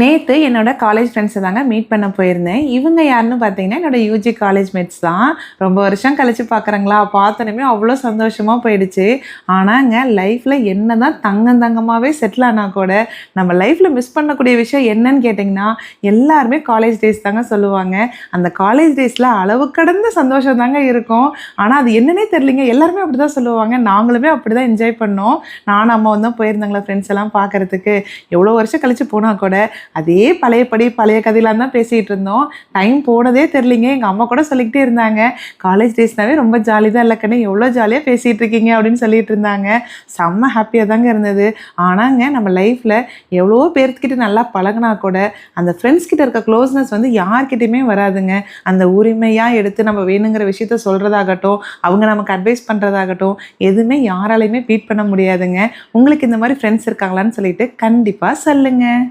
நேற்று என்னோட காலேஜ் ஃப்ரெண்ட்ஸை தாங்க மீட் பண்ண போயிருந்தேன். இவங்க யாருன்னு பார்த்தீங்கன்னா என்னோட யூஜி காலேஜ் மேட்ஸ் தான். ரொம்ப வருஷம் கழிச்சு பார்க்குறாங்களா பார்த்தோன்னே அவ்வளோ சந்தோஷமாக போயிடுச்சு. ஆனாங்க லைஃப்பில் என்ன தான் தங்கம் தங்கமாகவே செட்டில் ஆனால் கூட நம்ம லைஃப்பில் மிஸ் பண்ணக்கூடிய விஷயம் என்னன்னு கேட்டிங்கன்னா எல்லாருமே காலேஜ் டேஸ் தாங்க சொல்லுவாங்க. அந்த காலேஜ் டேஸில் அளவு கடந்த சந்தோஷம் தாங்க இருக்கும். ஆனால் அது என்னன்னே தெரியலிங்க. எல்லாருமே அப்படி தான் சொல்லுவாங்க. நாங்களுமே அப்படி தான் என்ஜாய் பண்ணோம். நானும் அம்மாவும் தான் போயிருந்தாங்களா ஃப்ரெண்ட்ஸ் எல்லாம் பார்க்கறதுக்கு எவ்வளோ வருஷம் கழிச்சு போனால் கூட அதே பழையபடி பழைய கதையெல்லாம் தான் பேசிகிட்டு இருந்தோம். டைம் போனதே தெரிலிங்க எங்கள் அம்மா கூட சொல்லிக்கிட்டே இருந்தாங்க. காலேஜ் டேஸ்னாவே ரொம்ப ஜாலி தான். இல்லைக்கண்ணே எவ்வளோ ஜாலியாக பேசிகிட்டு இருக்கீங்க அப்படின்னு சொல்லிட்டு இருந்தாங்க. செம்ம ஹாப்பியாக தாங்க இருந்தது. ஆனாங்க நம்ம லைஃப்பில் எவ்வளோ பேர்த்துக்கிட்ட நல்லா பழகுனா கூட அந்த ஃப்ரெண்ட்ஸ் கிட்ட இருக்க க்ளோஸ்னஸ் வந்து யார்கிட்டையுமே வராதுங்க. அந்த உரிமையாக எடுத்து நம்ம வேணுங்கிற விஷயத்த சொல்கிறதாகட்டும் அவங்க நமக்கு அட்வைஸ் பண்ணுறதாகட்டும் எதுவுமே யாராலையுமே பீட் பண்ண முடியாதுங்க. உங்களுக்கு இந்த மாதிரி ஃப்ரெண்ட்ஸ் இருக்காங்களான்னு சொல்லிட்டு கண்டிப்பாக சொல்லுங்கள்